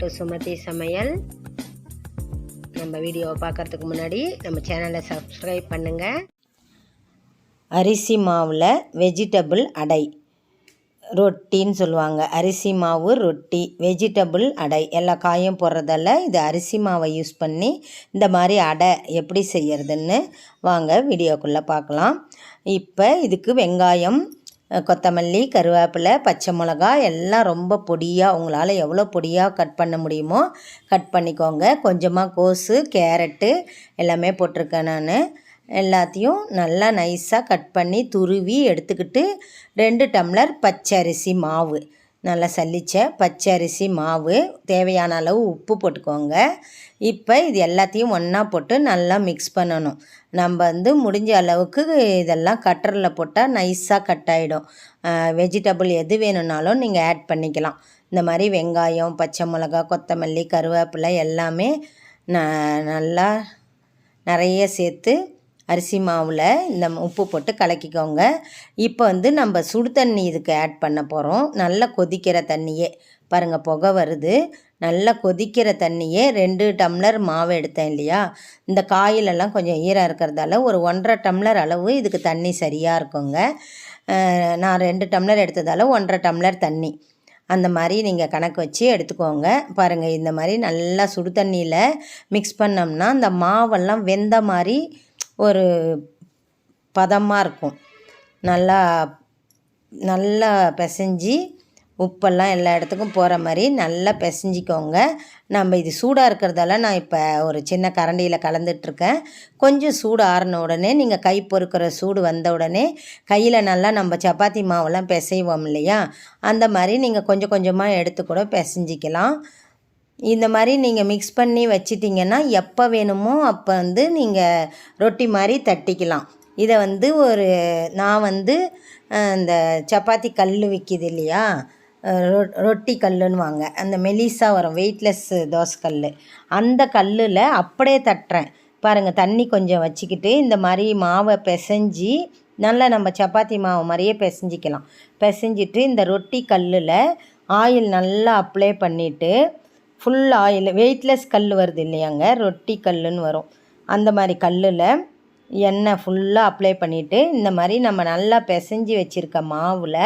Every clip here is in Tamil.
டு சுமதி சமையல் நம்ம வீடியோவை பார்க்குறதுக்கு முன்னாடி நம்ம சேனலை சப்ஸ்கிரைப் பண்ணுங்கள் அரிசி மாவில் வெஜிடபிள் அடை. ரொட்டின்னு சொல்லுவாங்க. அரிசி மாவு ரொட்டி வெஜிடபிள் அடை. எல்லா காயும் போடுறதால இது அரிசி மாவை யூஸ் பண்ணி இந்த மாதிரி அடை எப்படி செய்யறதுன்னு வாங்க வீடியோக்குள்ளே பார்க்கலாம். இப்போ இதுக்கு வெங்காயம் கொத்தமல்லி கருவேப்பிலை பச்சை மிளகா எல்லாம் ரொம்ப பொடியாக உங்களால் எவ்வளோ பொடியாக கட் பண்ண முடியுமோ கட் பண்ணிக்கோங்க. கொஞ்சமாக கோஸு கேரட்டு எல்லாமே போட்டிருக்கேன் நான். எல்லாத்தையும் நல்லா நைஸாக கட் பண்ணி துருவி எடுத்துக்கிட்டு ரெண்டு டம்ளர் பச்சரிசி மாவு. நல்லா சல்லிச்ச பச்சரிசி மாவு தேவையான அளவு உப்பு போட்டுக்கோங்க. இப்போ இது எல்லாத்தையும் ஒன்றா போட்டு நல்லா மிக்ஸ் பண்ணணும். நம்ம வந்து முடிஞ்ச அளவுக்கு இதெல்லாம் கட்டரில் போட்டால் நைஸாக கட் ஆகிடும் வெஜிடபிள் எது வேணும்னாலும் நீங்கள் ஆட் பண்ணிக்கலாம். இந்த மாதிரி வெங்காயம் பச்சை மிளகா கொத்தமல்லி கருவேப்பிலை எல்லாமே ந நல்லா நிறைய சேர்த்து அரிசி மாவில் இந்த உப்பு போட்டு கலக்கிக்கோங்க. இப்போ வந்து நம்ம சுடு தண்ணி இதுக்கு ஆட் பண்ண போகிறோம் நல்லா கொதிக்கிற தண்ணியே. பாருங்கள் புகை வருது. நல்லா கொதிக்கிற தண்ணியே ரெண்டு டம்ளர் மாவு எடுத்தேன் இல்லையா? இந்த காயிலெல்லாம் கொஞ்சம் ஈரம் இருக்கிறதால ஒரு ஒன்றரை டம்ளர் அளவு இதுக்கு தண்ணி சரியாக இருக்குங்க. நான் ரெண்டு டம்ளர் எடுத்ததால் ஒன்றரை டம்ளர் தண்ணி. அந்த மாதிரி நீங்கள் கணக்கு வச்சு எடுத்துக்கோங்க. பாருங்கள் இந்த மாதிரி நல்லா சுடு தண்ணியில் மிக்ஸ் பண்ணோம்னா அந்த மாவெல்லாம் வெந்த மாதிரி ஒரு பதமாக இருக்கும். நல்லா நல்லா பிசைஞ்சி உப்பெல்லாம் எல்லா இடத்துக்கும் போகிற மாதிரி நல்லா பிசைஞ்சிக்கோங்க. நம்ம இது சூடாக இருக்கிறதால நான் இப்போ ஒரு சின்ன கரண்டியில் கலந்துட்ருக்கேன். கொஞ்சம் சூடு ஆறின உடனே நீங்கள் கை பொறுக்கிற சூடு வந்த உடனே கையில் நல்லா நம்ம சப்பாத்தி மாவெல்லாம் பிசைவோம் இல்லையா? அந்த மாதிரி நீங்கள் கொஞ்சம் கொஞ்சமாக எடுத்து கூட பிசைஞ்சிக்கலாம். இந்த மாதிரி நீங்கள் மிக்ஸ் பண்ணி வச்சிட்டிங்கன்னா எப்போ வேணுமோ அப்போ வந்து நீங்கள் ரொட்டி மாதிரி தட்டிக்கலாம். இதை வந்து ஒரு நான் வந்து இந்த சப்பாத்தி கல் விற்கிது இல்லையா? ரொ ரொட்டி கல்லுன்னு வாங்க அந்த மெலிசா வரும் வெயிட்லெஸ் தோசை கல் அந்த கல்லில் அப்படியே தட்டுறேன். பாருங்கள் தண்ணி கொஞ்சம் வச்சுக்கிட்டு இந்த மாதிரி மாவை பிசைஞ்சி நல்லா நம்ம சப்பாத்தி மாவு மாதிரியே பிசைஞ்சிக்கலாம். பிசைஞ்சிட்டு இந்த ரொட்டி கல்லில் ஆயில் நல்லா அப்ளை பண்ணிவிட்டு ஃபுல் ஆயில் வெயிட்லெஸ் கல் வருது இல்லையாங்க? ரொட்டி கல்லுன்னு வரும். அந்த மாதிரி கல்லில் எண்ணெய் ஃபுல்லாக அப்ளை பண்ணிவிட்டு இந்த மாதிரி நம்ம நல்லா பிசைஞ்சி வச்சுருக்க மாவில்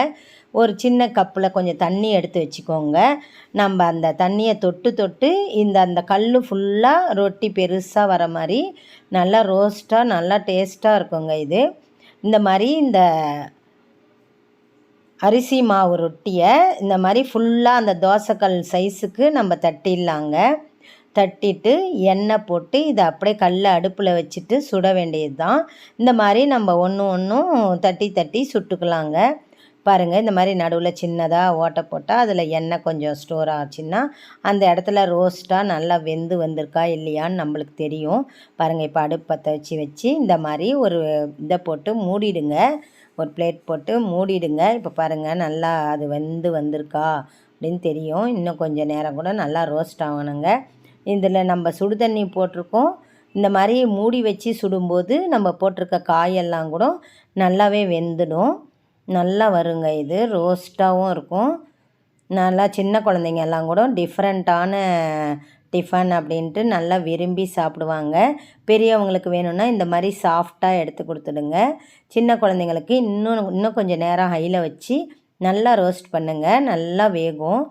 ஒரு சின்ன கப்பில் கொஞ்சம் தண்ணி எடுத்து வச்சுக்கோங்க. நம்ம அந்த தண்ணியை தொட்டு தொட்டு இந்த அந்த கல் ஃபுல்லாக ரொட்டி பெருசாக வர மாதிரி நல்லா ரோஸ்ட்டாக நல்லா டேஸ்ட்டாக இருக்குங்க இது. இந்த மாதிரி இந்த அரிசி மாவு ரொட்டியை இந்த மாதிரி ஃபுல்லாக அந்த தோசைக்கல் சைஸுக்கு நம்ம தட்டிடலாங்க. தட்டிட்டு எண்ணெய் போட்டு இதை அப்படியே கல்லில் அடுப்பில் வச்சுட்டு சுட வேண்டியது தான் இந்த மாதிரி நம்ம ஒன்று ஒன்றும் தட்டி தட்டி சுட்டுக்கலாங்க. பாருங்கள் இந்த மாதிரி நடுவில் சின்னதாக ஓட்டை போட்டால் அதில் எண்ணெய் கொஞ்சம் ஸ்டோர் ஆச்சுன்னா அந்த இடத்துல ரோஸ்ட்டாக நல்லா வெந்து வந்திருக்கா இல்லையான்னு நம்மளுக்கு தெரியும். பாருங்கள் இப்போ அடுப்பத்தை வச்சு வச்சு இந்த மாதிரி ஒரு இதை போட்டு மூடிடுங்க. ஒரு பிளேட் போட்டு மூடிடுங்க. இப்போ பாருங்கள் நல்லா அது வெந்து வந்திருக்கா அப்படின்னு தெரியும். இன்னும் கொஞ்சம் நேரம் கூட நல்லா ரோஸ்ட் ஆகணுங்க. இதில் நம்ம சுடு தண்ணி போட்டிருக்கோம். இந்த மாதிரி மூடி வச்சு சுடும்போது நம்ம போட்டிருக்க காயெல்லாம் கூட நல்லாவே வெந்துடும். நல்லா வருங்க இது. ரோஸ்ட்டாகவும் இருக்கும். நல்லா சின்ன குழந்தைங்க எல்லாம் கூட டிஃப்ரெண்ட்டான டிஃபன் அப்படின்ட்டு நல்லா விரும்பி சாப்பிடுவாங்க. பெரியவங்களுக்கு வேணும்னா இந்த மாதிரி சாஃப்டாக எடுத்து கொடுத்துடுங்க. சின்ன குழந்தைங்களுக்கு இன்னும் இன்னும் கொஞ்சம் நேரம் ஹையில் வச்சு நல்லா ரோஸ்ட் பண்ணுங்கள் நல்லா வேகும்.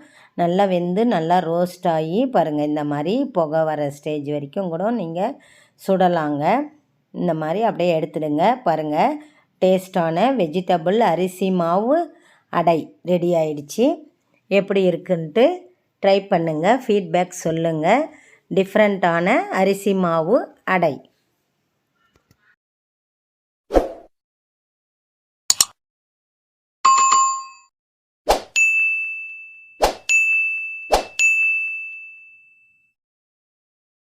நல்லா வெந்து நல்லா ரோஸ்ட் ஆகி பாருங்கள் இந்த மாதிரி புகை வர ஸ்டேஜ் வரைக்கும் கூட நீங்கள் சுடலாங்க. இந்த மாதிரி அப்படியே எடுத்துடுங்க பாருங்கள் டேஸ்டான வெஜிடபிள் அரிசி மாவு அடை ரெடி ஆயிடுச்சு. எப்படி இருக்குன்ட்டு ட்ரை பண்ணுங்கள் ஃபீட்பேக் சொல்லுங்கள் டிஃப்ரெண்ட்டான அரிசி மாவு அடை.